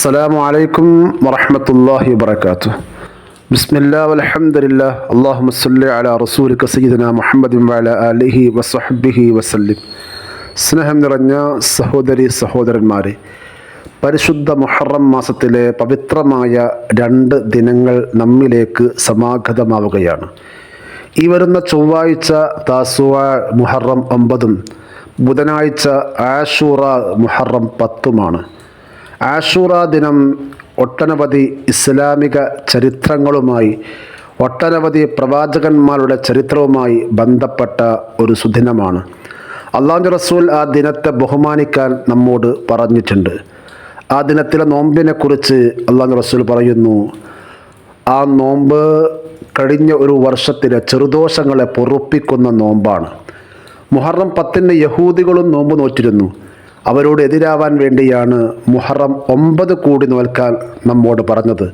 السلام عليكم ورحمة الله وبركاته بسم الله والحمد لله اللهم صل على رسولك سيدنا محمد وعلى آله وصحبه وسلم സ്നേഹം നിറഞ്ഞ സഹോദരി സഹോദരന്മാരെ പരിശുദ്ധ മുഹറം മാസത്തിലെ പവിത്രമായ രണ്ട് ദിനങ്ങൾ നമ്മിലേക്ക് സമാഗതമാവുകയാണ് ഈ വരുന്ന ചൊവ്വാഴ്ച താസുവ മുഹറം ഒമ്പതും ബുധനാഴ്ച ആഷൂറ മുഹറം പത്തുമാണ് ആഷൂറ ദിനം ഒട്ടനവധി ഇസ്ലാമിക ചരിത്രങ്ങളുമായി ഒട്ടനവധി പ്രവാചകന്മാരുടെ ചരിത്രവുമായി ബന്ധപ്പെട്ട ഒരു സുദിനമാണ്. അള്ളാഹു റസൂൽ ആ ദിനത്തെ ബഹുമാനിക്കാൻ നമ്മോട് പറഞ്ഞിട്ടുണ്ട്. ആ ദിനത്തിലെ നോമ്പിനെക്കുറിച്ച് അള്ളാഹു റസൂൽ പറയുന്നു ആ നോമ്പ് കഴിഞ്ഞ ഒരു വർഷത്തിലെ ചെറുദോഷങ്ങളെ പൊറുപ്പിക്കുന്ന നോമ്പാണ്. മുഹറം പത്തിന് യഹൂദികളും നോമ്പ് നോറ്റിരുന്നു. അവരോട് എതിരാവാൻ വേണ്ടിയാണ് മുഹറം ഒമ്പത് കൂടി നോൽക്കാൻ നമ്മോട് പറഞ്ഞത്.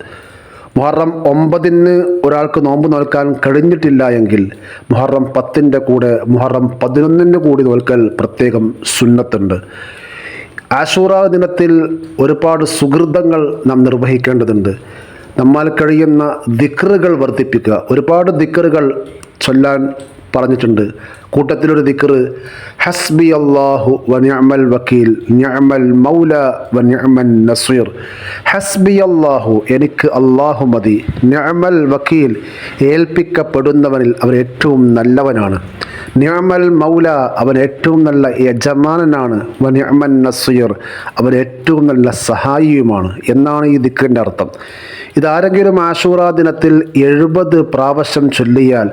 മുഹറം ഒമ്പതിന് ഒരാൾക്ക് നോമ്പ് നോൽക്കാൻ കഴിഞ്ഞിട്ടില്ല എങ്കിൽ മുഹറം പത്തിന്റെ കൂടെ മുഹറം പതിനൊന്നിന് കൂടി നോൽക്കൽ പ്രത്യേകം സുന്നത്തുണ്ട്. ആശൂറ ദിനത്തിൽ ഒരുപാട് സുഹൃതങ്ങൾ നാം നിർവഹിക്കേണ്ടതുണ്ട്. നമ്മാൽ കഴിയുന്ന ദിക്റുകൾ വർദ്ധിപ്പിക്കുക. ഒരുപാട് ദിക്റുകൾ ചൊല്ലാൻ പറഞ്ഞിട്ടുണ്ട്. കൂട്ടത്തിലൊരു ദിക്കർ ഹസ്ബി അള്ളാഹു വ നിഅമൽ വക്കീൽ ഞമൽ മൗല വ നിഅമൻ നസീർ. ഹസ്ബി അള്ളാഹു എനിക്ക് അള്ളാഹു മതി. ഞമൽ വക്കീൽ ഏൽപ്പിക്കപ്പെടുന്നവനിൽ അവൻ ഏറ്റവും നല്ലവനാണ്. നിഅമൽ മൗല അവൻ ഏറ്റവും നല്ല യജമാനനാണ്. വ നിയമൻ നസീർ അവൻ ഏറ്റവും നല്ല സഹായിയുമാണ് എന്നാണ് ഈ ദിക്കിന്റെ അർത്ഥം. ഇതാരെങ്കിലും ആഷൂറ ദിനത്തിൽ എഴുപത് പ്രാവശ്യം ചൊല്ലിയാൽ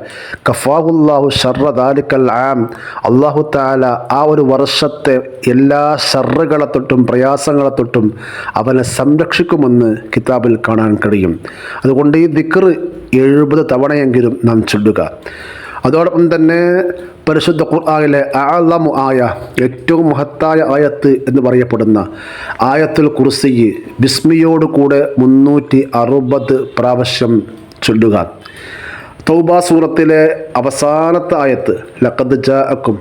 കഫാഹുല്ലാഹു ഷർറദാലിക്കൽ ആം. അള്ളാഹു താല ആ ഒരു വർഷത്തെ എല്ലാ ഷർറുകളെ തൊട്ടും പ്രയാസങ്ങളെ തൊട്ടും അവനെ സംരക്ഷിക്കുമെന്ന് കിതാബിൽ കാണാൻ കഴിയും. അതുകൊണ്ട് ഈ ദിക്കർ എഴുപത് തവണയെങ്കിലും നാം ചൊല്ലുക. അതോടൊപ്പം തന്നെ പരിശുദ്ധ ഖുർആാനിലെ ആലമു ആയ ഏറ്റവും മഹത്തായ ആയത്ത് എന്ന് പറയപ്പെടുന്ന ആയത്തുൽ കുർസി ബിസ്മിയോട് കൂടെ മുന്നൂറ്റി അറുപത് പ്രാവശ്യം ചൊല്ലുക. തൗബ സൂറത്തിലെ അവസാനത്തെ ആയത്ത് ലക്കത്ത് ജാക്കും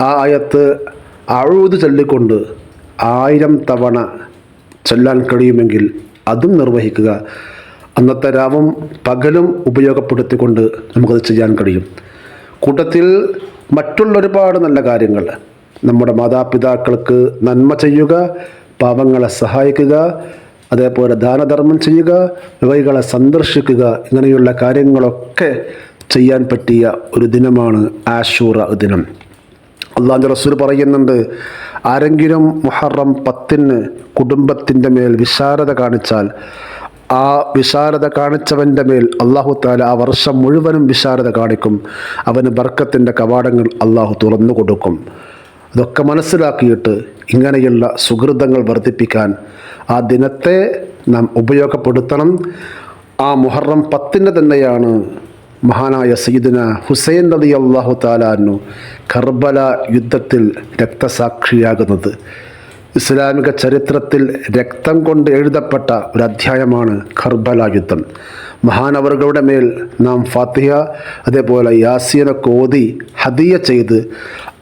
ആ ആയത്ത് അഴുത് ചൊല്ലിക്കൊണ്ട് ആയിരം തവണ ചൊല്ലാൻ കഴിയുമെങ്കിൽ അതും നിർവഹിക്കുക. അന്നത്തെ രാവും പകലും ഉപയോഗപ്പെടുത്തിക്കൊണ്ട് നമുക്കത് ചെയ്യാൻ കഴിയും. കൂട്ടത്തിൽ മറ്റുള്ള ഒരുപാട് നല്ല കാര്യങ്ങൾ. നമ്മുടെ മാതാപിതാക്കൾക്ക് നന്മ ചെയ്യുക പാവങ്ങളെ സഹായിക്കുക അതേപോലെ ദാനധർമ്മം ചെയ്യുക ഇവകളെ സന്ദർശിക്കുക ഇങ്ങനെയുള്ള കാര്യങ്ങളൊക്കെ ചെയ്യാൻ പറ്റിയ ഒരു ദിനമാണ് ആഷൂറ ദിനം. അള്ളാഹു റസൂൽ പറയുന്നുണ്ട് ആരെങ്കിലും മുഹറം പത്തിന് കുടുംബത്തിന്റെ മേൽ വിശാരത കാണിച്ചാൽ ആ വിശാലത കാണിച്ചവന്റെ മേൽ അള്ളാഹു താല ആ വർഷം മുഴുവനും വിശാലത കാണിക്കും. അവന് ബർക്കത്തിന്റെ കവാടങ്ങൾ അള്ളാഹു തുറന്നു കൊടുക്കും. അതൊക്കെ മനസ്സിലാക്കിയിട്ട് ഇങ്ങനെയുള്ള സുഹൃതങ്ങൾ വർദ്ധിപ്പിക്കാൻ ആ ദിനത്തെ നാം ഉപയോഗപ്പെടുത്തണം. ആ മുഹറം പത്തിന് തന്നെയാണ് മഹാനായ സയ്യിദിന ഹുസൈൻ നദി അള്ളാഹു താലാനു കർബല യുദ്ധത്തിൽ രക്തസാക്ഷിയാകുന്നത്. ഇസ്ലാമിക ചരിത്രത്തിൽ രക്തം കൊണ്ട് എഴുതപ്പെട്ട ഒരു അധ്യായമാണ് കർബല യുദ്ധം. മഹാനവറുകളുടെ മേൽ നാം ഫാത്തിഹ അതേപോലെ യാസീന കോതി ഹദിയ ചെയ്ത്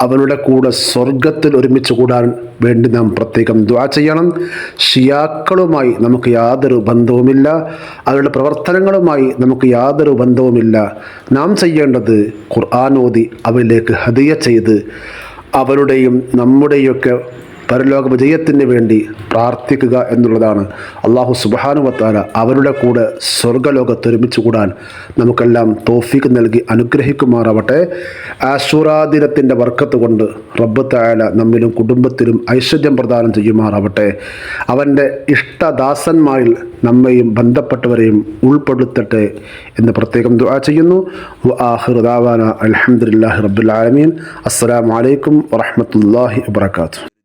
അവരുടെ കൂടെ സ്വർഗത്തിൽ ഒരുമിച്ച് കൂടാൻ വേണ്ടി നാം പ്രത്യേകം ദ്വാ ചെയ്യണം. ഷിയാക്കളുമായി നമുക്ക് യാതൊരു ബന്ധവുമില്ല. അവരുടെ പ്രവർത്തനങ്ങളുമായി നമുക്ക് യാതൊരു ബന്ധവുമില്ല. നാം ചെയ്യേണ്ടത് ഖുർആാനോദി അവരിലേക്ക് ഹദിയ ചെയ്ത് അവരുടെയും നമ്മുടെയൊക്കെ പരലോക വിജയത്തിന് വേണ്ടി പ്രാർത്ഥിക്കുക എന്നുള്ളതാണ്. അള്ളാഹു സുബാനുവത്താല അവരുടെ കൂടെ സ്വർഗലോകത്ത് ഒരുമിച്ച് കൂടാൻ നമുക്കെല്ലാം തോഫിക്ക് നൽകി അനുഗ്രഹിക്കുമാറാവട്ടെ. ആശുറാദിനത്തിന്റെ വർക്കത്ത് കൊണ്ട് റബ്ബ് തായാല നമ്മിലും കുടുംബത്തിലും ഐശ്വര്യം പ്രദാനം ചെയ്യുമാറാവട്ടെ. അവന്റെ ഇഷ്ടദാസന്മാരിൽ നമ്മയും ബന്ധപ്പെട്ടവരെയും ഉൾപ്പെടുത്തട്ടെ എന്ന് പ്രത്യേകം ദുആ ചെയ്യുന്നു. ആഹിർ ദാവാന അലഹമുല്ലാഹി റബ്ബുൽ ആലമീൻ. അസ്സലാമു അലൈക്കും വറഹമത്തല്ലാഹി വാത്തു